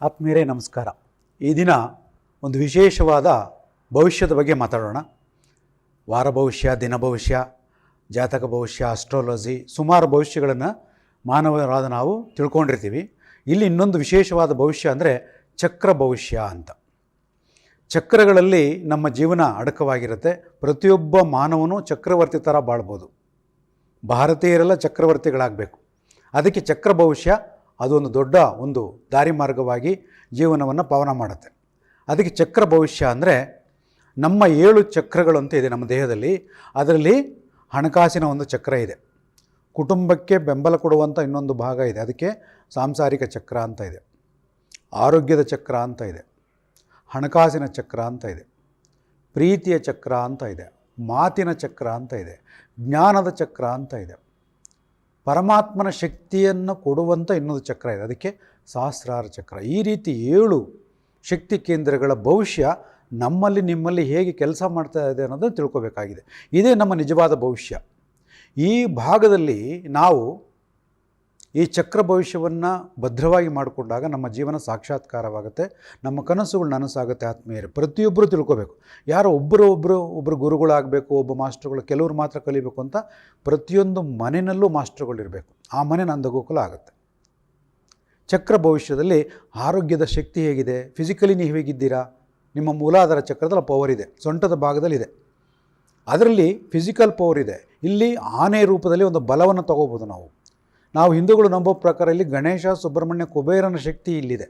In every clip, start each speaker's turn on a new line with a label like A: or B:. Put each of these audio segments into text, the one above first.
A: ಆತ್ಮೀಯರೇ, ನಮಸ್ಕಾರ. ಈ ದಿನ ಒಂದು ವಿಶೇಷವಾದ ಭವಿಷ್ಯದ ಬಗ್ಗೆ ಮಾತಾಡೋಣ. ವಾರ ಭವಿಷ್ಯ, ದಿನ ಭವಿಷ್ಯ, ಜಾತಕ ಭವಿಷ್ಯ ಅಸ್ಟ್ರಾಲಜಿ ಸುಮಾರು ಭವಿಷ್ಯಗಳನ್ನು ಮಾನವರಾದ ನಾವು ತಿಳ್ಕೊಂಡಿರ್ತೀವಿ. ಇಲ್ಲಿ ಇನ್ನೊಂದು ವಿಶೇಷವಾದ ಭವಿಷ್ಯ ಅಂದರೆ ಚಕ್ರ ಭವಿಷ್ಯ ಅಂತ. ಚಕ್ರಗಳಲ್ಲಿ ನಮ್ಮ ಜೀವನ ಅಡಕವಾಗಿರುತ್ತೆ. ಪ್ರತಿಯೊಬ್ಬ ಮಾನವನು ಚಕ್ರವರ್ತಿ ಥರ ಬಾಳ್ಬೋದು. ಭಾರತೀಯರೆಲ್ಲ ಚಕ್ರವರ್ತಿಗಳಾಗಬೇಕು. ಅದಕ್ಕೆ ಚಕ್ರ ಭವಿಷ್ಯ ಅದೊಂದು ದೊಡ್ಡ ಒಂದು ದಾರಿ ಮಾರ್ಗವಾಗಿ ಜೀವನವನ್ನು ಪಾವನ ಮಾಡುತ್ತೆ. ಅದಕ್ಕೆ ಚಕ್ರ ಭವಿಷ್ಯ ಅಂದರೆ ನಮ್ಮ ಏಳು ಚಕ್ರಗಳು ಅಂತ ಇದೆ ನಮ್ಮ ದೇಹದಲ್ಲಿ. ಅದರಲ್ಲಿ ಹಣಕಾಸಿನ ಒಂದು ಚಕ್ರ ಇದೆ. ಕುಟುಂಬಕ್ಕೆ ಬೆಂಬಲ ಕೊಡುವಂಥ ಇನ್ನೊಂದು ಭಾಗ ಇದೆ. ಅದಕ್ಕೆ ಸಾಂಸಾರಿಕ ಚಕ್ರ ಅಂತ ಇದೆ. ಆರೋಗ್ಯದ ಚಕ್ರ ಅಂತ ಇದೆ. ಹಣಕಾಸಿನ ಚಕ್ರ ಅಂತ ಇದೆ. ಪ್ರೀತಿಯ ಚಕ್ರ ಅಂತ ಇದೆ. ಮಾತಿನ ಚಕ್ರ ಅಂತ ಇದೆ. ಜ್ಞಾನದ ಚಕ್ರ ಅಂತ ಇದೆ. ಪರಮಾತ್ಮನ ಶಕ್ತಿಯನ್ನು ಕೊಡುವಂಥ ಇನ್ನೊಂದು ಚಕ್ರ ಇದೆ. ಅದಕ್ಕೆ ಸಹಸ್ರಾರು ಚಕ್ರ. ಈ ರೀತಿ ಏಳು ಶಕ್ತಿ ಕೇಂದ್ರಗಳ ಭವಿಷ್ಯ ನಮ್ಮಲ್ಲಿ ನಿಮ್ಮಲ್ಲಿ ಹೇಗೆ ಕೆಲಸ ಮಾಡ್ತಾ ಇದೆ ಅನ್ನೋದನ್ನು ತಿಳ್ಕೊಬೇಕಾಗಿದೆ. ಇದೇ ನಮ್ಮ ನಿಜವಾದ ಭವಿಷ್ಯ. ಈ ಭಾಗದಲ್ಲಿ ನಾವು ಈ ಚಕ್ರ ಭವಿಷ್ಯವನ್ನು ಭದ್ರವಾಗಿ ಮಾಡಿಕೊಂಡಾಗ ನಮ್ಮ ಜೀವನ ಸಾಕ್ಷಾತ್ಕಾರವಾಗುತ್ತೆ. ನಮ್ಮ ಕನಸುಗಳು ನನಸಾಗುತ್ತೆ ಆತ್ಮೀಯರು. ಪ್ರತಿಯೊಬ್ಬರು ತಿಳ್ಕೋಬೇಕು. ಯಾರೋ ಒಬ್ಬರು ಒಬ್ಬರು ಒಬ್ಬರು ಗುರುಗಳಾಗಬೇಕು, ಒಬ್ಬ ಮಾಸ್ಟ್ರುಗಳು, ಕೆಲವರು ಮಾತ್ರ ಕಲಿಬೇಕು ಅಂತ ಪ್ರತಿಯೊಂದು ಮನೆಯಲ್ಲೂ ಮಾಸ್ಟ್ರುಗಳಿರಬೇಕು ಆ ಮನೆ ನಂದಗೋಕುಲ ಆಗುತ್ತೆ. ಚಕ್ರ ಭವಿಷ್ಯದಲ್ಲಿ ಆರೋಗ್ಯದ ಶಕ್ತಿ ಹೇಗಿದೆ? ಫಿಸಿಕಲಿ ನೀವು ಹೇಗಿದ್ದೀರಾ? ನಿಮ್ಮ ಮೂಲಾಧಾರ ಚಕ್ರದಲ್ಲಿ ಪವರ್ ಇದೆ. ಸೊಂಟದ ಭಾಗದಲ್ಲಿದೆ ಅದರಲ್ಲಿ ಫಿಸಿಕಲ್ ಪವರ್ ಇದೆ. ಇಲ್ಲಿ ಆನೆ ರೂಪದಲ್ಲಿ ಒಂದು ಬಲವನ್ನು ತಗೋಬೋದು ನಾವು. ನಾವು ಹಿಂದೂಗಳು ನಂಬೋ ಪ್ರಕಾರ ಇಲ್ಲಿ ಗಣೇಶ, ಸುಬ್ರಹ್ಮಣ್ಯ, ಕುಬೇರನ ಶಕ್ತಿ ಇಲ್ಲಿದೆ.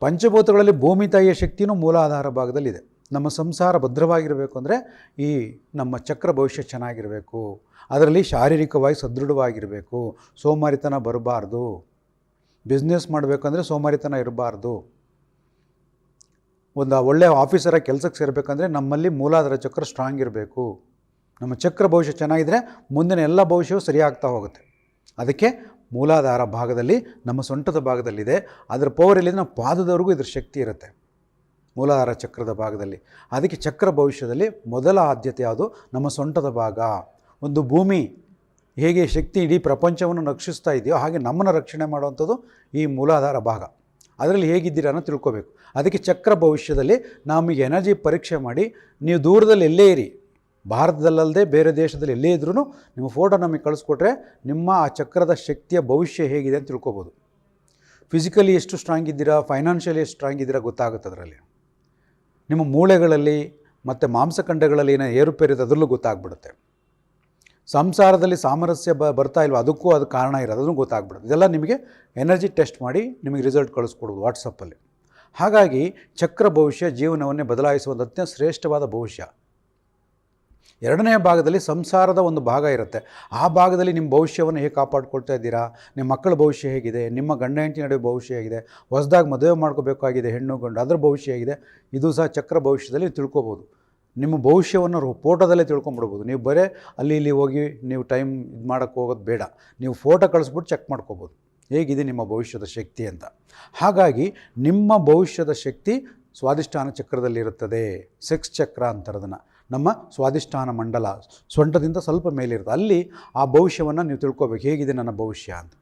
A: ಪಂಚಭೂತಗಳಲ್ಲಿ ಭೂಮಿ ತಾಯಿಯ ಶಕ್ತಿಯೂ ಮೂಲಾಧಾರ ಭಾಗದಲ್ಲಿದೆ. ನಮ್ಮ ಸಂಸಾರ ಭದ್ರವಾಗಿರಬೇಕು ಅಂದರೆ ಈ ನಮ್ಮ ಚಕ್ರ ಭವಿಷ್ಯ ಚೆನ್ನಾಗಿರಬೇಕು. ಅದರಲ್ಲಿ ಶಾರೀರಿಕವಾಗಿ ಸದೃಢವಾಗಿರಬೇಕು. ಸೋಮಾರಿತನ ಬರಬಾರ್ದು. ಬಿಸ್ನೆಸ್ ಮಾಡಬೇಕಂದ್ರೆ ಸೋಮಾರಿತನ ಇರಬಾರ್ದು. ಒಂದು ಒಳ್ಳೆಯ ಆಫೀಸರ ಕೆಲಸಕ್ಕೆ ಸೇರಬೇಕಂದ್ರೆ ನಮ್ಮಲ್ಲಿ ಮೂಲಾಧಾರ ಚಕ್ರ ಸ್ಟ್ರಾಂಗ್ ಇರಬೇಕು. ನಮ್ಮ ಚಕ್ರ ಭವಿಷ್ಯ ಚೆನ್ನಾಗಿದ್ದರೆ ಮುಂದಿನ ಎಲ್ಲ ಭವಿಷ್ಯವೂ ಸರಿಯಾಗ್ತಾ ಹೋಗುತ್ತೆ. ಅದಕ್ಕೆ ಮೂಲಾಧಾರ ಭಾಗದಲ್ಲಿ ನಮ್ಮ ಸೊಂಟದ ಭಾಗದಲ್ಲಿದೆ. ಅದರ ಪವರ್ ಎಲ್ಲಿದೆ ನಮ್ಮ ಪಾದದವರೆಗೂ ಇದ್ರ ಶಕ್ತಿ ಇರುತ್ತೆ. ಮೂಲಾಧಾರ ಚಕ್ರದ ಭಾಗದಲ್ಲಿ. ಅದಕ್ಕೆ ಚಕ್ರ ಭವಿಷ್ಯದಲ್ಲಿ ಮೊದಲ ಆದ್ಯತೆ ಯಾವುದು? ನಮ್ಮ ಸೊಂಟದ ಭಾಗ. ಒಂದು ಭೂಮಿ ಹೇಗೆ ಶಕ್ತಿ ಇಡೀ ಪ್ರಪಂಚವನ್ನು ರಕ್ಷಿಸ್ತಾ ಇದೆಯೋ ಹಾಗೆ ನಮ್ಮನ್ನು ರಕ್ಷಣೆ ಮಾಡುವಂಥದ್ದು ಈ ಮೂಲಾಧಾರ ಭಾಗ. ಅದರಲ್ಲಿ ಹೇಗಿದ್ದೀರಾ ಅನ್ನೋ ತಿಳ್ಕೋಬೇಕು. ಅದಕ್ಕೆ ಚಕ್ರ ಭವಿಷ್ಯದಲ್ಲಿ ನಮಗೆ ಎನರ್ಜಿ ಪರೀಕ್ಷೆ ಮಾಡಿ, ನೀವು ದೂರದಲ್ಲಿ ಎಲ್ಲೇ ಇರಿ ಭಾರತದಲ್ಲದೆ ಬೇರೆ ದೇಶದಲ್ಲಿ ಎಲ್ಲೇ ಇದ್ರೂ ನಿಮ್ಮ ಫೋಟೋ ನಮಗೆ ಕಳಿಸ್ಕೊಟ್ರೆ ನಿಮ್ಮ ಆ ಚಕ್ರದ ಶಕ್ತಿಯ ಭವಿಷ್ಯ ಹೇಗಿದೆ ಅಂತ ತಿಳ್ಕೊಬೋದು. ಫಿಸಿಕಲಿ ಎಷ್ಟು ಸ್ಟ್ರಾಂಗ್ ಇದ್ದೀರಾ ಫೈನಾನ್ಷಿಯಲಿ ಎಷ್ಟು ಸ್ಟ್ರಾಂಗ್ ಇದ್ದೀರಾ ಗೊತ್ತಾಗುತ್ತೆ ಅದರಲ್ಲಿ. ನಿಮ್ಮ ಮೂಳೆಗಳಲ್ಲಿ ಮತ್ತು ಮಾಂಸಖಂಡಗಳಲ್ಲಿ ಏನೋ ಏರುಪೇರಿದೆ ಅದರಲ್ಲೂ ಗೊತ್ತಾಗ್ಬಿಡುತ್ತೆ. ಸಂಸಾರದಲ್ಲಿ ಸಾಮರಸ್ಯ ಬ, ಬರ್ತಾ ಇಲ್ವ, ಅದಕ್ಕೂ ಅದು ಕಾರಣ ಇರೋದು ಅದನ್ನು ಗೊತ್ತಾಗ್ಬಿಡುತ್ತೆ. ಇದೆಲ್ಲ ನಿಮಗೆ ಎನರ್ಜಿ ಟೆಸ್ಟ್ ಮಾಡಿ ನಿಮಗೆ ರಿಸಲ್ಟ್ ಕಳಿಸ್ಕೊಡೋದು ವಾಟ್ಸಪ್ಪಲ್ಲಿ ಹಾಗಾಗಿ ಚಕ್ರ ಭವಿಷ್ಯ ಜೀವನವನ್ನೇ ಬದಲಾಯಿಸುವಂಥ ಅತ್ಯಂತ ಶ್ರೇಷ್ಠವಾದ ಭವಿಷ್ಯ. ಎರಡನೇ ಭಾಗದಲ್ಲಿ ಸಂಸಾರದ ಒಂದು ಭಾಗ ಇರುತ್ತೆ. ಆ ಭಾಗದಲ್ಲಿ ನಿಮ್ಮ ಭವಿಷ್ಯವನ್ನು ಹೇಗೆ ಕಾಪಾಡ್ಕೊಳ್ತಾ ಇದ್ದೀರಾ? ನಿಮ್ಮ ಮಕ್ಕಳ ಭವಿಷ್ಯ ಹೇಗಿದೆ? ನಿಮ್ಮ ಗಂಡ ಹೆಂಡತಿ ನಡುವೆ ಭವಿಷ್ಯ ಹೇಗಿದೆ? ಹೊಸದಾಗಿ ಮದುವೆ ಮಾಡ್ಕೋಬೇಕಾಗಿದೆ ಹೆಣ್ಣು ಗಂಡು, ಅದರ ಭವಿಷ್ಯ ಹೇಗಿದೆ? ಇದು ಸಹ ಚಕ್ರ ಭವಿಷ್ಯದಲ್ಲಿ ತಿಳ್ಕೊಬೋದು. ನಿಮ್ಮ ಭವಿಷ್ಯವನ್ನು ಫೋಟೋದಲ್ಲೇ ತಿಳ್ಕೊಂಬಿಡ್ಬೋದು. ನೀವು ಬರೀ ಅಲ್ಲಿ ಇಲ್ಲಿ ಹೋಗಿ ನೀವು ಟೈಮ್ ಇದು ಮಾಡೋಕ್ಕೆ ಹೋಗೋದು ಬೇಡ. ನೀವು ಫೋಟೋ ಕಳಿಸ್ಬಿಟ್ಟು ಚೆಕ್ ಮಾಡ್ಕೋಬೋದು. ಹೇಗಿದೆ ನಿಮ್ಮ ಭವಿಷ್ಯದ ಶಕ್ತಿ ಅಂತ. ಹಾಗಾಗಿ ನಿಮ್ಮ ಭವಿಷ್ಯದ ಶಕ್ತಿ ಸ್ವಾದಿಷ್ಠಾನ ಚಕ್ರದಲ್ಲಿರುತ್ತದೆ. ಸೆಕ್ಸ್ ಚಕ್ರ ಅಂತಾರದನ್ನು. ನಮ್ಮ ಸ್ವಾದಿಷ್ಠಾನ ಮಂಡಲ ಸೊಂಟದಿಂದ ಸ್ವಲ್ಪ ಮೇಲಿರುತ್ತೆ. ಅಲ್ಲಿ ಆ ಭವಿಷ್ಯವನ್ನು ನೀವು ತಿಳ್ಕೊಬೇಕು. ಹೇಗಿದೆ ನನ್ನ ಭವಿಷ್ಯ ಅಂತ.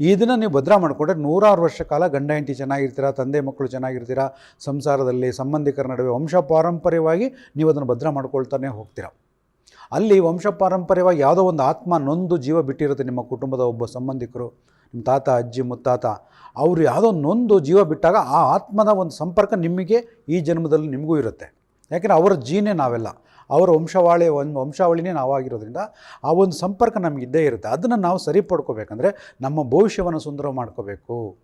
A: ಇದನ್ನು ನೀವು ಭದ್ರ ಮಾಡಿಕೊಂಡ್ರೆ ನೂರಾರು ವರ್ಷ ಕಾಲ ಗಂಡ ಹೆಂಡತಿ ಚೆನ್ನಾಗಿರ್ತೀರಾ, ತಂದೆ ಮಕ್ಕಳು ಚೆನ್ನಾಗಿರ್ತೀರಾ, ಸಂಸಾರದಲ್ಲಿ ಸಂಬಂಧಿಕರ ನಡುವೆ ವಂಶ ಪಾರಂಪರ್ಯವಾಗಿ ನೀವು ಅದನ್ನು ಭದ್ರ ಮಾಡ್ಕೊಳ್ತಾನೆ ಹೋಗ್ತೀರಾ. ಅಲ್ಲಿ ವಂಶ ಪಾರಂಪರ್ಯವಾಗಿ ಯಾವುದೋ ಒಂದು ಆತ್ಮ ನೊಂದು ಜೀವ ಬಿಟ್ಟಿರುತ್ತೆ ನಿಮ್ಮ ಕುಟುಂಬದ ಒಬ್ಬ ಸಂಬಂಧಿಕರು, ನಿಮ್ಮ ತಾತ, ಅಜ್ಜಿ, ಮುತ್ತಾತ. ಅವರು ಯಾವುದೋ ನೊಂದು ಜೀವ ಬಿಟ್ಟಾಗ ಆ ಆತ್ಮದ ಒಂದು ಸಂಪರ್ಕ ನಿಮಗೆ ಈ ಜನ್ಮದಲ್ಲಿ ನಿಮಗೂ ಇರುತ್ತೆ. ಯಾಕೆಂದರೆ ಅವರ ಜೀನೇ ನಾವೆಲ್ಲ. ಅವರ ವಂಶವಾಳಿ ಒಂದು ವಂಶಾವಳಿನೇ ನಾವಾಗಿರೋದ್ರಿಂದ ಆ ಒಂದು ಸಂಪರ್ಕ ನಮಗೆ ಇದ್ದೇ ಇರುತ್ತೆ. ಅದನ್ನು ನಾವು ಸರಿಪಡ್ಕೋಬೇಕಂದ್ರೆ ನಮ್ಮ ಭವಿಷ್ಯವನ್ನು ಸುಂದರ ಮಾಡ್ಕೋಬೇಕು.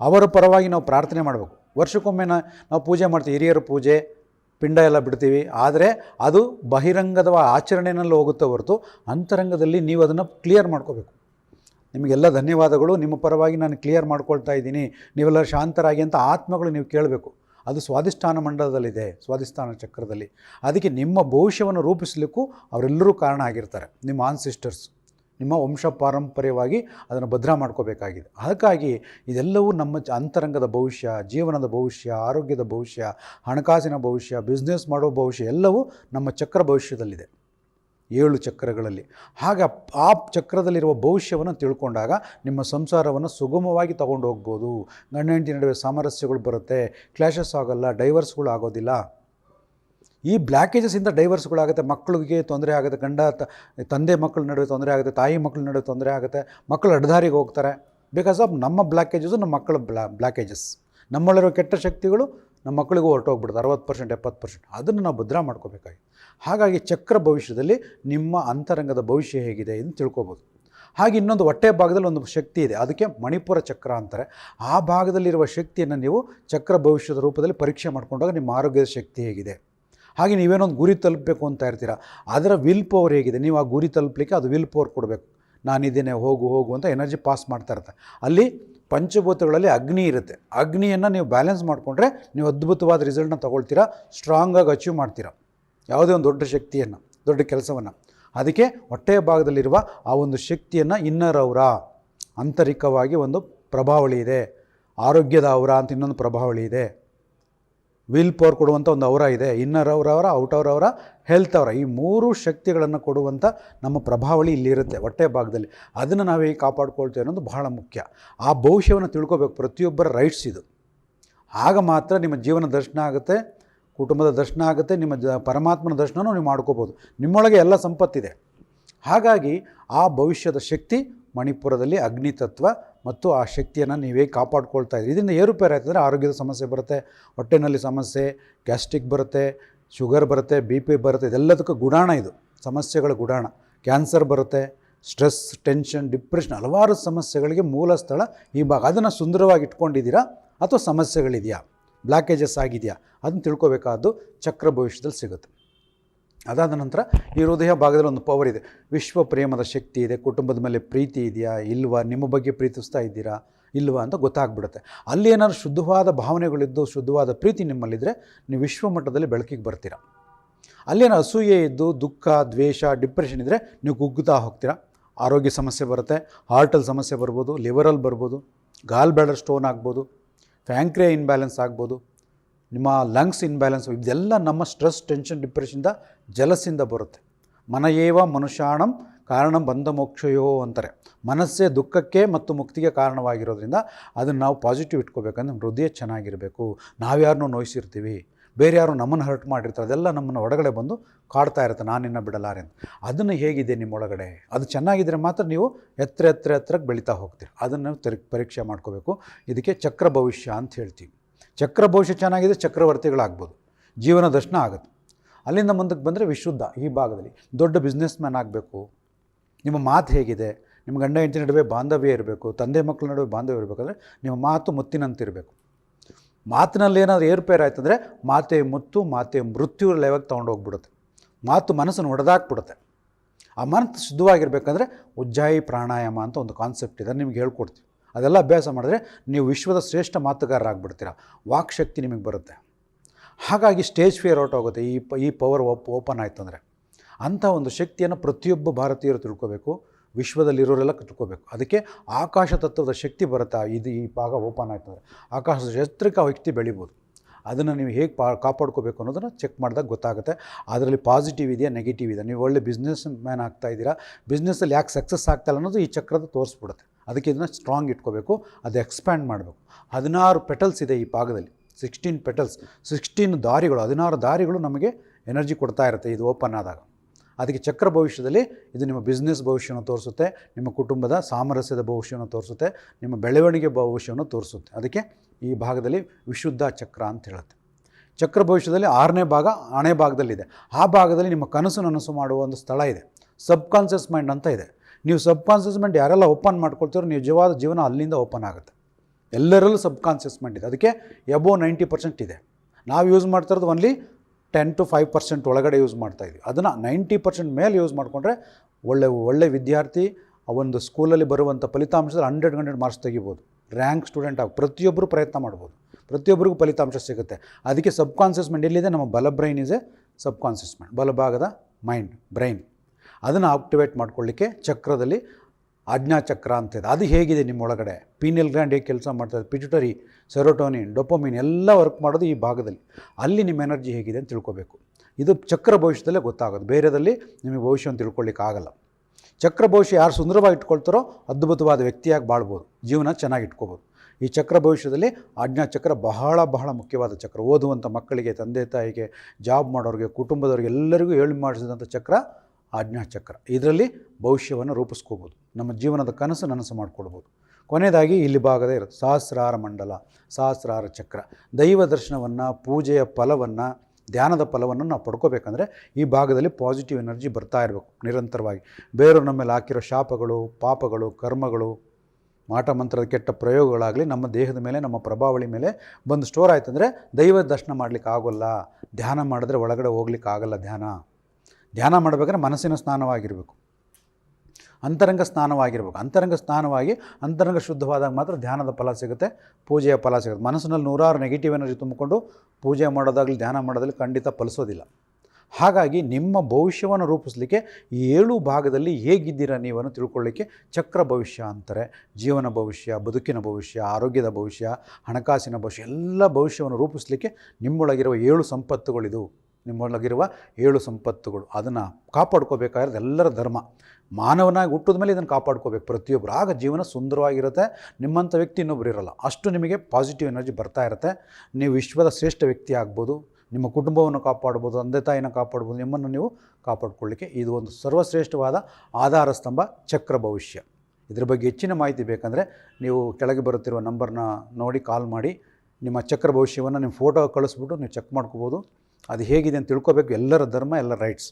A: ಅವರ ಪರವಾಗಿ ನಾವು ಪ್ರಾರ್ಥನೆ ಮಾಡಬೇಕು. ವರ್ಷಕ್ಕೊಮ್ಮೆ ನಾವು ಪೂಜೆ ಮಾಡ್ತೀವಿ. ಹಿರಿಯರ ಪೂಜೆ, ಪಿಂಡ ಎಲ್ಲ ಬಿಡ್ತೀವಿ. ಆದರೆ ಅದು ಬಹಿರಂಗದ ಆಚರಣೆಯಲ್ಲಿ ಹೋಗುತ್ತೆ ಹೊರತು ಅಂತರಂಗದಲ್ಲಿ ನೀವು ಅದನ್ನು ಕ್ಲಿಯರ್ ಮಾಡ್ಕೋಬೇಕು. ನಿಮಗೆಲ್ಲ ಧನ್ಯವಾದಗಳು. ನಿಮ್ಮ ಪರವಾಗಿ ನಾನು ಕ್ಲಿಯರ್ ಮಾಡ್ಕೊಳ್ತಾ ಇದ್ದೀನಿ. ನೀವೆಲ್ಲ ಶಾಂತರಾಗಿ ಅಂತ ಆತ್ಮಗಳು ನೀವು ಕೇಳಬೇಕು. ಅದು ಸ್ವಾಧಿಷ್ಠಾನ ಮಂಡಲದಲ್ಲಿದೆ, ಸ್ವಾಧಿಷ್ಠಾನ ಚಕ್ರದಲ್ಲಿ. ಅದಕ್ಕೆ ನಿಮ್ಮ ಭವಿಷ್ಯವನ್ನು ರೂಪಿಸಲಿಕ್ಕೂ ಅವರೆಲ್ಲರೂ ಕಾರಣ ಆಗಿರ್ತಾರೆ, ನಿಮ್ಮ ಆನ್ಸಿಸ್ಟರ್ಸ್ ನಿಮ್ಮ ವಂಶ ಪಾರಂಪರ್ಯವಾಗಿ ಅದನ್ನು ಭದ್ರ ಮಾಡ್ಕೋಬೇಕಾಗಿದೆ. ಅದಕ್ಕಾಗಿ ಇದೆಲ್ಲವೂ ನಮ್ಮ ಅಂತರಂಗದ ಭವಿಷ್ಯ, ಜೀವನದ ಭವಿಷ್ಯ, ಆರೋಗ್ಯದ ಭವಿಷ್ಯ, ಹಣಕಾಸಿನ ಭವಿಷ್ಯ ಬಿಸ್ನೆಸ್ ಮಾಡೋ ಭವಿಷ್ಯ, ಎಲ್ಲವೂ ನಮ್ಮ ಚಕ್ರ ಭವಿಷ್ಯದಲ್ಲಿದೆ. ಏಳು ಚಕ್ರಗಳಲ್ಲಿ. ಹಾಗೆ ಆ- ಚಕ್ರದಲ್ಲಿರುವ ಭವಿಷ್ಯವನ್ನು ತಿಳ್ಕೊಂಡಾಗ ನಿಮ್ಮ ಸಂಸಾರವನ್ನು ಸುಗಮವಾಗಿ ತಗೊಂಡು ಹೋಗ್ಬೋದು. ಗಂಡ ಹೆಂಡತಿ ನಡುವೆ ಸಾಮರಸ್ಯಗಳು ಬರುತ್ತೆ. ಕ್ಲಾಶಸ್ ಆಗೋಲ್ಲ ಡೈವರ್ಸ್ಗಳು ಆಗೋದಿಲ್ಲ. ಈ ಬ್ಲ್ಯಾಕೇಜಸ್ಸಿಂದ ಡೈವರ್ಸ್ಗಳಾಗುತ್ತೆ ಮಕ್ಕಳಿಗೆ ತೊಂದರೆ ಆಗುತ್ತೆ. ಗಂಡ ತಂದೆ ಮಕ್ಕಳ ನಡುವೆ ತೊಂದರೆ ಆಗುತ್ತೆ. ತಾಯಿ ಮಕ್ಕಳ ನಡುವೆ ತೊಂದರೆ ಆಗುತ್ತೆ. ಮಕ್ಕಳು ಅಡ್ದಾರಿಗೆ ಹೋಗ್ತಾರೆ. ಬಿಕಾಸ್ ಆಫ್ ನಮ್ಮ ಬ್ಲ್ಯಾಕೇಜಸ್ಸು ನಮ್ಮ ಮಕ್ಕಳ ಬ್ಲಾ ಬ್ಲ್ಯಾಕೇಜಸ್ ನಮ್ಮಲ್ಲಿರೋ ಕೆಟ್ಟ ಶಕ್ತಿಗಳು ನಮ್ಮ ಮಕ್ಕಳಿಗೂ ಹೊರಟೋಗ್ಬಿಡ್ತು, ಅರವತ್ತು ಪರ್ಸೆಂಟ್ ಎಪ್ಪತ್ತು ಪರ್ಸೆಂಟ್ ಅದನ್ನು ನಾವು ಭದ್ರ ಮಾಡ್ಕೋಬೇಕಾಗಿ ಹಾಗಾಗಿ ಚಕ್ರ ಭವಿಷ್ಯದಲ್ಲಿ ನಿಮ್ಮ ಅಂತರಂಗದ ಭವಿಷ್ಯ ಹೇಗಿದೆ ಎಂದು ತಿಳ್ಕೊಬೋದು. ಹಾಗೆ ಇನ್ನೊಂದು ಹೊಟ್ಟೆ ಭಾಗದಲ್ಲಿ ಒಂದು ಶಕ್ತಿ ಇದೆ, ಅದಕ್ಕೆ ಮಣಿಪುರ ಚಕ್ರ ಅಂತಾರೆ. ಆ ಭಾಗದಲ್ಲಿರುವ ಶಕ್ತಿಯನ್ನು ನೀವು ಚಕ್ರ ಭವಿಷ್ಯದ ರೂಪದಲ್ಲಿ ಪರೀಕ್ಷೆ ಮಾಡಿಕೊಂಡಾಗ ನಿಮ್ಮ ಆರೋಗ್ಯದ ಶಕ್ತಿ ಹೇಗಿದೆ. ಹಾಗೆ ನೀವೇನೊಂದು ಗುರಿ ತಲುಪಬೇಕು ಅಂತ ಇರ್ತೀರ, ಅದರ ವಿಲ್ ಪವರ್ ಹೇಗಿದೆ? ನೀವು ಆ ಗುರಿ ತಲುಪಲಿಕ್ಕೆ ಅದು ವಿಲ್ ಪವರ್ ಕೊಡಬೇಕು. ನಾನಿದ್ದೇನೆ, ಹೋಗು ಹೋಗು ಅಂತ ಎನರ್ಜಿ ಪಾಸ್ ಮಾಡ್ತಾ ಇರುತ್ತೆ. ಅಲ್ಲಿ ಪಂಚಭೂತಗಳಲ್ಲಿ ಅಗ್ನಿ ಇರುತ್ತೆ. ಅಗ್ನಿಯನ್ನು ನೀವು ಬ್ಯಾಲೆನ್ಸ್ ಮಾಡಿಕೊಂಡ್ರೆ ನೀವು ಅದ್ಭುತವಾದ ರಿಸಲ್ಟ್ನ ತೊಗೊಳ್ತೀರಾ ಸ್ಟ್ರಾಂಗಾಗಿ ಅಚೀವ್ ಮಾಡ್ತೀರಾ. ಯಾವುದೇ ಒಂದು ದೊಡ್ಡ ಶಕ್ತಿಯನ್ನು, ದೊಡ್ಡ ಕೆಲಸವನ್ನು. ಅದಕ್ಕೆ ಹೊಟ್ಟೆಯ ಭಾಗದಲ್ಲಿರುವ ಆ ಒಂದು ಶಕ್ತಿಯನ್ನು ಇನ್ನರ್ ಅವರ ಆಂತರಿಕವಾಗಿ ಒಂದು ಪ್ರಭಾವಳಿ ಇದೆ. ಆರೋಗ್ಯದ ಅವರ ಅಂತ ಇನ್ನೊಂದು ಪ್ರಭಾವಳಿ ಇದೆ. ವಿಲ್ ಪವರ್ ಕೊಡುವಂಥ ಒಂದು ಅವರ ಇದೆ ಇನ್ನರ್ ಅವರವರ ಔಟ್ ಅವರ ಹೆಲ್ತ್ ಅವರ ಈ ಮೂರು ಶಕ್ತಿಗಳನ್ನು ಕೊಡುವಂಥ ನಮ್ಮ ಪ್ರಭಾವಳಿ ಇಲ್ಲಿರುತ್ತೆ ಹೊಟ್ಟೆ ಭಾಗದಲ್ಲಿ. ಅದನ್ನು ನಾವು ಹೇಗೆ ಕಾಪಾಡ್ಕೊಳ್ತೇವೆ ಅನ್ನೋದು ಬಹಳ ಮುಖ್ಯ. ಆ ಭವಿಷ್ಯವನ್ನು ತಿಳ್ಕೊಬೇಕು, ಪ್ರತಿಯೊಬ್ಬರ ರೈಟ್ಸ್ ಇದು. ಆಗ ಮಾತ್ರ ನಿಮ್ಮ ಜೀವನ ದರ್ಶನ ಆಗುತ್ತೆ, ಕುಟುಂಬದ ದರ್ಶನ ಆಗುತ್ತೆ, ನಿಮ್ಮ ಜ, ಪರಮಾತ್ಮನ ದರ್ಶನವೂ ನೀವು ಮಾಡ್ಕೋಬೋದು. ನಿಮ್ಮೊಳಗೆ ಎಲ್ಲ ಸಂಪತ್ತಿದೆ. ಹಾಗಾಗಿ ಆ ಭವಿಷ್ಯದ ಶಕ್ತಿ ಮಣಿಪುರದಲ್ಲಿ ಅಗ್ನಿ ತತ್ವ ಮತ್ತು ಆ ಶಕ್ತಿಯನ್ನು ನೀವೇ ಕಾಪಾಡ್ಕೊಳ್ತಾ ಇದ್ದೀರಿ. ಇದರಿಂದ ಏರುಪೇರು ಆಯ್ತಂದರೆ ಆರೋಗ್ಯದ ಸಮಸ್ಯೆ ಬರುತ್ತೆ, ಹೊಟ್ಟೆನಲ್ಲಿ ಸಮಸ್ಯೆ, ಗ್ಯಾಸ್ಟ್ರಿಕ್ ಬರುತ್ತೆ, ಶುಗರ್ ಬರುತ್ತೆ, ಬಿ ಪಿ ಬರುತ್ತೆ, ಇದೆಲ್ಲದಕ್ಕೂ ಗುಡಾಣ ಇದು, ಸಮಸ್ಯೆಗಳ ಗುಡಾಣ ಕ್ಯಾನ್ಸರ್ ಬರುತ್ತೆ, ಸ್ಟ್ರೆಸ್, ಟೆನ್ಷನ್, ಡಿಪ್ರೆಷನ್ ಹಲವಾರು ಸಮಸ್ಯೆಗಳಿಗೆ ಮೂಲ ಸ್ಥಳ ಈ ಭಾಗ. ಅದನ್ನು ಸುಂದರವಾಗಿ ಇಟ್ಕೊಂಡಿದ್ದೀರಾ ಅಥವಾ ಸಮಸ್ಯೆಗಳಿದೆಯಾ? ಬ್ಲಾಕೇಜಸ್ ಆಗಿದೆಯಾ? ಅದನ್ನು ತಿಳ್ಕೊಬೇಕಾದ್ದು ಚಕ್ರ ಭವಿಷ್ಯದಲ್ಲಿ ಸಿಗುತ್ತೆ. ಅದಾದ ನಂತರ ಈ ಹೃದಯ ಭಾಗದಲ್ಲಿ ಒಂದು ಪವರ್ ಇದೆ. ವಿಶ್ವ ಪ್ರೇಮದ ಶಕ್ತಿ ಇದೆ. ಕುಟುಂಬದ ಮೇಲೆ ಪ್ರೀತಿ ಇದೆಯಾ? ಇಲ್ವಾ? ನಿಮ್ಮ ಬಗ್ಗೆ ಪ್ರೀತಿಸ್ತಾ ಇದ್ದೀರಾ? ಇಲ್ವಾ ಅಂತ ಗೊತ್ತಾಗ್ಬಿಡುತ್ತೆ. ಅಲ್ಲಿ ಏನಾದ್ರು ಶುದ್ಧವಾದ ಭಾವನೆಗಳಿದ್ದು, ಶುದ್ಧವಾದ ಪ್ರೀತಿ ನಿಮ್ಮಲ್ಲಿದ್ದರೆ ನೀವು ವಿಶ್ವ ಮಟ್ಟದಲ್ಲಿ ಬೆಳಕಿಗೆ ಬರ್ತೀರಾ. ಏನೋ ಅಸೂಯೆ ಇದ್ದು, ದುಃಖ, ದ್ವೇಷ ಡಿಪ್ರೆಷನ್ ಇದ್ದರೆ ನೀವು ಕುಗ್ಗುತ್ತಾ ಹೋಗ್ತೀರಾ. ಆರೋಗ್ಯ ಸಮಸ್ಯೆ ಬರುತ್ತೆ ಹಾರ್ಟಲ್ಲಿ ಸಮಸ್ಯೆ ಬರ್ಬೋದು ಲಿವರಲ್ಲಿ ಬರ್ಬೋದು ಗಾಲ್ ಬ್ಯಾಡರ್ ಸ್ಟೋನ್ ಆಗ್ಬೋದು ಫ್ಯಾಂಕ್ರಿಯಾ ಇನ್ಬ್ಯಾಲೆನ್ಸ್ ಆಗ್ಬೋದು. ನಿಮ್ಮ ಲಂಗ್ಸ್ ಇನ್ಬ್ಯಾಲೆನ್ಸ್ ಇದೆಲ್ಲ ನಮ್ಮ ಸ್ಟ್ರೆಸ್ ಟೆನ್ಷನ್ ಡಿಪ್ರೆಷನ್ದ ಜಲಸಿಂದ ಬರುತ್ತೆ. ಮನೆಯೇವ ಮನುಷ್ಯಾಣಂ ಕಾರಣ ಬಂಧ ಮೋಕ್ಷಯೋ ಅಂತಾರೆ. ಮನಸ್ಸೇ ದುಃಖಕ್ಕೆ ಮತ್ತು ಮುಕ್ತಿಗೆ ಕಾರಣವಾಗಿರೋದ್ರಿಂದ ಅದನ್ನು ನಾವು ಪಾಸಿಟಿವ್ ಇಟ್ಕೋಬೇಕಂದ್ರೆ ಹೃದಯ ಚೆನ್ನಾಗಿರಬೇಕು. ನಾವ್ಯಾರನ್ನೂ ನೋಯಿಸಿರ್ತೀವಿ. ಬೇರೆ ಯಾರು ನಮ್ಮನ್ನು ಹರ್ಟ್ ಮಾಡಿರ್ತಾರೆ. ಅದೆಲ್ಲ ನಮ್ಮನ್ನು ಒಳಗಡೆ ಬಂದು ಕಾಡ್ತಾ ಇರುತ್ತೆ. ನಾನಿನ್ನ ಬಿಡಲಾರೆ ಅಂತ. ಅದನ್ನು ಹೇಗಿದೆ ನಿಮ್ಮ ಒಳಗಡೆ? ಅದು ಚೆನ್ನಾಗಿದ್ದರೆ ಮಾತ್ರ ನೀವು ಎತ್ತರ ಎತ್ತರ ಎತ್ತರಕ್ಕೆ ಬೆಳೀತಾ ಹೋಗ್ತೀರಿ. ಅದನ್ನು ತೆರಿ, ಪರೀಕ್ಷೆ ಮಾಡ್ಕೋಬೇಕು. ಇದಕ್ಕೆ ಚಕ್ರ ಭವಿಷ್ಯ ಅಂತ ಹೇಳ್ತೀವಿ. ಚಕ್ರ ಭವಿಷ್ಯ ಚೆನ್ನಾಗಿದೆ, ಚಕ್ರವರ್ತಿಗಳಾಗ್ಬೋದು. ಜೀವನ ದರ್ಶನ ಆಗುತ್ತೆ. ಅಲ್ಲಿಂದ ಮುಂದಕ್ಕೆ ಬಂದರೆ ವಿಶುದ್ಧ ಈ ಭಾಗದಲ್ಲಿ. ದೊಡ್ಡ ಬಿಸ್ನೆಸ್ ಮ್ಯಾನ್ ಆಗಬೇಕು. ನಿಮ್ಮ ಮಾತು ಹೇಗಿದೆ. ನಿಮ್ಮ ಗಂಡ, ಹೆಂಡತಿ ನಡುವೆ ಬಾಂಧವ್ಯ ಇರಬೇಕು. ತಂದೆ, ಮಕ್ಕಳ ನಡುವೆ ಬಾಂಧವ್ಯ ಇರಬೇಕಂದ್ರೆ ನಿಮ್ಮ ಮಾತು ಮುತ್ತಿನಂತಿರಬೇಕು. ಮಾತಿನಲ್ಲಿ ಏನಾದರೂ ಏರುಪೇರು ಆಯ್ತಂದರೆ ಮಾತೆ ಮುತ್ತು, ಮಾತೆ ಮೃತ್ಯು ಲೆವೆಗೆ ತೊಗೊಂಡೋಗ್ಬಿಡುತ್ತೆ. ಮಾತು ಮನಸ್ಸನ್ನು ಹೊಡೆದಾಕ್ಬಿಡುತ್ತೆ ಆ ಮನಸ್ಸು ಶುದ್ಧವಾಗಿರ್ಬೇಕಂದ್ರೆ ಉಜ್ಜಾಯಿ ಪ್ರಾಣಾಯಾಮ ಅಂತ ಒಂದು ಕಾನ್ಸೆಪ್ಟ್ ಇದೆ. ನಿಮ್ಗೆ ಹೇಳ್ಕೊಡ್ತೀವಿ ಅದೆಲ್ಲ ಅಭ್ಯಾಸ ಮಾಡಿದ್ರೆ ನೀವು ವಿಶ್ವದ ಶ್ರೇಷ್ಠ ಮಾತುಗಾರರಾಗ್ಬಿಡ್ತೀರ. ವಾಕ್ಶಕ್ತಿ ನಿಮಗೆ ಬರುತ್ತೆ. ಹಾಗಾಗಿ ಸ್ಟೇಜ್ ಫಿಯರ್ ಔಟ್ ಆಗುತ್ತೆ ಈ ಪ, ಈ ಪವರ್ ಓಪ್ ಓಪನ್ ಆಯಿತು ಅಂದರೆ. ಅಂಥ ಒಂದು ಶಕ್ತಿಯನ್ನು ಪ್ರತಿಯೊಬ್ಬ ಭಾರತೀಯರು ತಿಳ್ಕೋಬೇಕು. ವಿಶ್ವದಲ್ಲಿರೋರೆಲ್ಲ ತಿಳ್ಕೋಬೇಕು. ಅದಕ್ಕೆ ಆಕಾಶ ತತ್ವದ ಶಕ್ತಿ ಬರುತ್ತಾ? ಇದು ಈ ಭಾಗ ಓಪನ್ ಆಯ್ತು ಅಂದರೆ. ಆಕಾಶದ ಎತ್ತರಕ್ಕೆ ವ್ಯಕ್ತಿ ಬೆಳಿಬೋದು. ಅದನ್ನು ನೀವು ಹೇಗೆ ಪಾ, ಕಾಪಾಡ್ಕೋಬೇಕು ಅನ್ನೋದನ್ನು ಚೆಕ್ ಮಾಡಿದಾಗ ಗೊತ್ತಾಗುತ್ತೆ. ಅದರಲ್ಲಿ ಪಾಸಿಟಿವ್ ಇದೆಯಾ? ನೆಗೆಟಿವ್ ಇದೆ ನೀವು ಒಳ್ಳೆ ಬಿಸ್ನೆಸ್ ಮ್ಯಾನ್ ಆಗ್ತಾ ಇದ್ದೀರಾ? ಬಿಸ್ನೆಸ್ಸಲ್ಲಿ ಯಾಕೆ ಸಕ್ಸಸ್ ಆಗ್ತಾಯಿಲ್ಲ ಅನ್ನೋದು ಈ ಚಕ್ರದ ತೋರಿಸ್ಬಿಡುತ್ತೆ. ಅದಕ್ಕೆ ಇದನ್ನು ಸ್ಟ್ರಾಂಗ್ ಇಟ್ಕೋಬೇಕು, ಅದು ಎಕ್ಸ್ಪ್ಯಾಂಡ್ ಮಾಡಬೇಕು. ಹದಿನಾರು ಪೆಟಲ್ಸ್ ಇದೆ ಈ ಭಾಗದಲ್ಲಿ ಸಿಕ್ಸ್ಟೀನ್ ಪೆಟಲ್ಸ್ ಸಿಕ್ಸ್ಟೀನ್ ದಾರಿಗಳು, ಹದಿನಾರು ದಾರಿಗಳು ನಮಗೆ ಎನರ್ಜಿ ಕೊಡ್ತಾ ಇರುತ್ತೆ ಇದು ಓಪನ್ ಆದಾಗ. ಅದಕ್ಕೆ ಚಕ್ರ ಭವಿಷ್ಯದಲ್ಲಿ ಇದು ನಿಮ್ಮ ಬಿಸ್ನೆಸ್ ಭವಿಷ್ಯವನ್ನು ತೋರಿಸುತ್ತೆ, ನಿಮ್ಮ ಕುಟುಂಬದ ಸಾಮರಸ್ಯದ ಭವಿಷ್ಯವನ್ನು ತೋರಿಸುತ್ತೆ, ನಿಮ್ಮ ಬೆಳವಣಿಗೆ ಭವಿಷ್ಯವನ್ನು ತೋರಿಸುತ್ತೆ. ಅದಕ್ಕೆ ಈ ಭಾಗದಲ್ಲಿ ವಿಶುದ್ಧ ಚಕ್ರ ಅಂತ ಹೇಳುತ್ತೆ. ಚಕ್ರ ಭವಿಷ್ಯದಲ್ಲಿ ಆರನೇ ಭಾಗ ಆಣೆ ಭಾಗದಲ್ಲಿದೆ. ಆ ಭಾಗದಲ್ಲಿ ನಿಮ್ಮ ಕನಸು ನನಸು ಮಾಡುವ ಒಂದು ಸ್ಥಳ ಇದೆ. ಸಬ್ ಕಾನ್ಷಿಯಸ್ ಮೈಂಡ್ ಅಂತ ಇದೆ. ನೀವು ಸಬ್ ಕಾನ್ಷಿಯಸ್ ಮೈಂಡ್ ಯಾರೆಲ್ಲ ಓಪನ್ ಮಾಡ್ಕೊಳ್ತೀರೋ ನಿಜವಾದ ಜೀವನ ಅಲ್ಲಿಂದ ಓಪನ್ ಆಗುತ್ತೆ. ಎಲ್ಲರಲ್ಲೂ ಸಬ್ ಕಾನ್ಷಿಯಸ್ ಮೈಂಡ್ ಇದೆ. ಅದಕ್ಕೆ ಎಬೋ ನೈಂಟಿ ಪರ್ಸೆಂಟ್ ಇದೆ. ನಾವು ಯೂಸ್ ಮಾಡ್ತಾ ಇರೋದು only ten to five percent ಒಳಗಡೆ ಯೂಸ್ ಮಾಡ್ತಾ ಇದ್ವಿ. ಅದನ್ನು ನೈಂಟಿ ಪರ್ಸೆಂಟ್ ಮೇಲೆ ಯೂಸ್ ಮಾಡಿಕೊಂಡ್ರೆ ಒಳ್ಳೆ ಒಳ್ಳೆ ವಿದ್ಯಾರ್ಥಿ, ಆ ಒಂದು ಸ್ಕೂಲಲ್ಲಿ ಬರುವಂಥ ಫಲಿತಾಂಶದಲ್ಲಿ ಹಂಡ್ರೆಡ್ ಹಂಡ್ರೆಡ್ ಮಾರ್ಕ್ಸ್ ತೆಗಿಬೋದು. ರ್ಯಾಂಕ್ ಸ್ಟೂಡೆಂಟ್ ಆಗಿ ಪ್ರತಿಯೊಬ್ಬರು ಪ್ರಯತ್ನ ಮಾಡ್ಬೋದು. ಪ್ರತಿಯೊಬ್ಬರಿಗೂ ಫಲಿತಾಂಶ ಸಿಗುತ್ತೆ. ಅದಕ್ಕೆ ಸಬ್ ಕಾನ್ಷಿಯಸ್ ಮೈಂಡ್ ಎಲ್ಲಿದೆ? ನಮ್ಮ ಬಲ brain is a subconscious mind ಬಲಭಾಗದ ಮೈಂಡ್ ಬ್ರೈನ್ ಅದನ್ನು ಆಕ್ಟಿವೇಟ್ ಮಾಡ್ಕೊಳ್ಳಿಕ್ಕೆ ಚಕ್ರದಲ್ಲಿ ಆಜ್ಞಾಚಕ್ರ ಅಂತ ಇದೆ. ಅದು ಹೇಗಿದೆ ನಿಮ್ಮ ಒಳಗಡೆ? ಪೀನಿಯಲ್ ಗ್ರ್ಯಾಂಡ್ ಹೇಗೆ ಕೆಲಸ ಮಾಡ್ತದೆ ಪಿಟ್ಯುಟರಿ ಸೆರೋಟೋನಿನ್ ಡೊಪೊಮಿನ್ ಎಲ್ಲ ವರ್ಕ್ ಮಾಡೋದು ಈ ಭಾಗದಲ್ಲಿ. ಅಲ್ಲಿ ನಿಮ್ಮ ಎನರ್ಜಿ ಹೇಗಿದೆ ಅಂತ ತಿಳ್ಕೊಬೇಕು. ಇದು ಚಕ್ರ ಭವಿಷ್ಯದಲ್ಲೇ ಗೊತ್ತಾಗೋದು. ಬೇರೆದಲ್ಲಿ ನಿಮಗೆ ಭವಿಷ್ಯವನ್ನು ತಿಳ್ಕೊಳ್ಳಿಕ್ಕೆ ಆಗಲ್ಲ. ಚಕ್ರ ಭವಿಷ್ಯ ಯಾರು ಸುಂದರವಾಗಿ ಇಟ್ಕೊಳ್ತಾರೋ ಅದ್ಭುತವಾದ ವ್ಯಕ್ತಿಯಾಗಿ ಬಾಳ್ಬೋದು. ಜೀವನ ಚೆನ್ನಾಗಿ ಇಟ್ಕೋಬೋದು. ಈ ಚಕ್ರ ಭವಿಷ್ಯದಲ್ಲಿ ಆಜ್ಞಾ ಚಕ್ರ ಬಹಳ ಬಹಳ ಮುಖ್ಯವಾದ ಚಕ್ರ. ಓದುವಂಥ ಮಕ್ಕಳಿಗೆ, ತಂದೆ ತಾಯಿಗೆ ಜಾಬ್ ಮಾಡೋರಿಗೆ, ಕುಟುಂಬದವ್ರಿಗೆ ಎಲ್ಲರಿಗೂ ಹೇಳಿ ಮಾಡಿಸಿದಂಥ ಚಕ್ರ ಆಜ್ಞಾ ಚಕ್ರ ಇದರಲ್ಲಿ ಭವಿಷ್ಯವನ್ನು ರೂಪಿಸ್ಕೋಬೋದು. ನಮ್ಮ ಜೀವನದ ಕನಸು ನನಸು ಮಾಡ್ಕೊಳ್ಬೋದು. ಕೊನೆಯದಾಗಿ ಇಲ್ಲಿ ಭಾಗದೇ ಇರುತ್ತೆ ಸಹಸ್ರಾರ ಮಂಡಲ, ಸಹಸ್ರಾರ ಚಕ್ರ. ದೈವ ದರ್ಶನವನ್ನು, ಪೂಜೆಯ ಫಲವನ್ನು, ಧ್ಯಾನದ ಫಲವನ್ನು ನಾವು ಪಡ್ಕೋಬೇಕಂದ್ರೆ ಈ ಭಾಗದಲ್ಲಿ ಪಾಸಿಟಿವ್ ಎನರ್ಜಿ ಬರ್ತಾ ಇರಬೇಕು, ನಿರಂತರವಾಗಿ. ಬೇರೆಯವ್ರ ನಮ್ಮ ಮೇಲೆ ಹಾಕಿರೋ ಶಾಪಗಳು, ಪಾಪಗಳು, ಕರ್ಮಗಳು, ಮಾಟ ಮಂತ್ರದ ಕೆಟ್ಟ ಪ್ರಯೋಗಗಳಾಗಲಿ ನಮ್ಮ ದೇಹದ ಮೇಲೆ, ನಮ್ಮ ಪ್ರಭಾವಳಿ ಮೇಲೆ ಬಂದು ಸ್ಟೋರ್ ಆಯ್ತಂದರೆ ದೈವ ದರ್ಶನ ಮಾಡಲಿಕ್ಕೆ ಆಗೋಲ್ಲ ಧ್ಯಾನ ಮಾಡಿದ್ರೆ ಒಳಗಡೆ ಹೋಗ್ಲಿಕ್ಕೆ ಆಗಲ್ಲ ಧ್ಯಾನ. ಧ್ಯಾನ ಮಾಡಬೇಕಾದ್ರೆ ಮನಸ್ಸಿನ ಸ್ನಾನವಾಗಿರಬೇಕು. ಅಂತರಂಗ ಸ್ನಾನವಾಗಿರಬೇಕು. ಅಂತರಂಗ ಸ್ನಾನವಾಗಿ, ಅಂತರಂಗ ಶುದ್ಧವಾದಾಗ ಮಾತ್ರ ಧ್ಯಾನದ ಫಲ ಸಿಗುತ್ತೆ, ಪೂಜೆಯ ಫಲ ಸಿಗುತ್ತೆ. ಮನಸ್ಸಿನಲ್ಲಿ ನೂರಾರು ನೆಗೆಟಿವ್ ಎನರ್ಜಿ ತುಂಬಿಕೊಂಡು ಪೂಜೆ ಮಾಡೋದಾಗಲಿ, ಧ್ಯಾನ ಮಾಡೋದಾಗಲಿ ಖಂಡಿತ ಫಲಿಸೋದಿಲ್ಲ. ಹಾಗಾಗಿ ನಿಮ್ಮ ಭವಿಷ್ಯವನ್ನು ರೂಪಿಸಲಿಕ್ಕೆ ಏಳು ಭಾಗದಲ್ಲಿ ಹೇಗಿದ್ದೀರಾ ನೀವನ್ನು ತಿಳ್ಕೊಳ್ಳಿಕ್ಕೆ ಚಕ್ರ ಭವಿಷ್ಯ ಅಂತಾರೆ. ಜೀವನ ಭವಿಷ್ಯ, ಬದುಕಿನ ಭವಿಷ್ಯ, ಆರೋಗ್ಯದ ಭವಿಷ್ಯ, ಹಣಕಾಸಿನ ಭವಿಷ್ಯ, ಎಲ್ಲ ಭವಿಷ್ಯವನ್ನು ರೂಪಿಸಲಿಕ್ಕೆ ನಿಮ್ಮೊಳಗಿರುವ ಏಳು ಸಂಪತ್ತುಗಳಿದು. ನಿಮ್ಮೊಳಗಿರುವ ಏಳು ಸಂಪತ್ತುಗಳು. ಅದನ್ನು ಕಾಪಾಡ್ಕೋಬೇಕಾಗಿರೋದು ಎಲ್ಲರ ಧರ್ಮ. ಮಾನವನಾಗಿ ಹುಟ್ಟಿದ ಮೇಲೆ ಇದನ್ನು ಕಾಪಾಡ್ಕೋಬೇಕು. ಪ್ರತಿಯೊಬ್ಬರು ಆಗ ಜೀವನ ಸುಂದರವಾಗಿರುತ್ತೆ. ನಿಮ್ಮಂಥ ವ್ಯಕ್ತಿ ಇನ್ನೊಬ್ರು ಇರಲ್ಲ. ಅಷ್ಟು ನಿಮಗೆ ಪಾಸಿಟಿವ್ ಎನರ್ಜಿ ಬರ್ತಾ ಇರುತ್ತೆ. ನೀವು ವಿಶ್ವದ ಶ್ರೇಷ್ಠ ವ್ಯಕ್ತಿ ಆಗ್ಬೋದು. ನಿಮ್ಮ ಕುಟುಂಬವನ್ನು ಕಾಪಾಡ್ಬೋದು. ತಂದೆ ತಾಯಿನ ಕಾಪಾಡ್ಬೋದು. ನಿಮ್ಮನ್ನು ನೀವು ಕಾಪಾಡ್ಕೊಳ್ಳಿಕ್ಕೆ ಇದು ಒಂದು ಸರ್ವಶ್ರೇಷ್ಠವಾದ ಆಧಾರ ಸ್ತಂಭ, ಚಕ್ರ ಭವಿಷ್ಯ. ಇದ್ರ ಬಗ್ಗೆ ಹೆಚ್ಚಿನ ಮಾಹಿತಿ ಬೇಕಂದರೆ ನೀವು ಕೆಳಗೆ ಬರುತ್ತಿರುವ ನಂಬರ್ನ ನೋಡಿ, ಕಾಲ್ ಮಾಡಿ. ನಿಮ್ಮ ಚಕ್ರ ಭವಿಷ್ಯವನ್ನು ನಿಮ್ಮ ಫೋಟೋ ಕಳಿಸ್ಬಿಟ್ಟು ನೀವು ಚೆಕ್ ಮಾಡ್ಕೋಬೋದು. ಅದು ಹೇಗಿದೆ ಅಂತ ತಿಳ್ಕೊಬೇಕು. ಎಲ್ಲರ ಧರ್ಮ, ಎಲ್ಲ ರೈಟ್ಸ್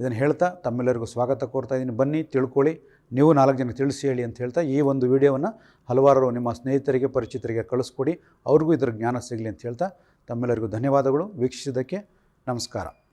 A: ಇದನ್ನು ಹೇಳ್ತಾ ತಮ್ಮೆಲ್ಲರಿಗೂ ಸ್ವಾಗತ ಕೋರ್ತಾ ಇದ್ದೀನಿ. ಬನ್ನಿ, ತಿಳ್ಕೊಳ್ಳಿ. ನೀವು ನಾಲ್ಕು ಜನಕ್ಕೆ ತಿಳಿಸಿ ಹೇಳಿ ಅಂತ ಹೇಳ್ತಾ ಈ ಒಂದು ವಿಡಿಯೋವನ್ನು ಹಲವಾರು ನಿಮ್ಮ ಸ್ನೇಹಿತರಿಗೆ, ಪರಿಚಿತರಿಗೆ ಕಳಿಸ್ಕೊಡಿ. ಅವ್ರಿಗೂ ಇದರ ಜ್ಞಾನ ಸಿಗಲಿ ಅಂತ ಹೇಳ್ತಾ ತಮ್ಮೆಲ್ಲರಿಗೂ ಧನ್ಯವಾದಗಳು. ವೀಕ್ಷಿಸಿದ್ದಕ್ಕೆ ನಮಸ್ಕಾರ.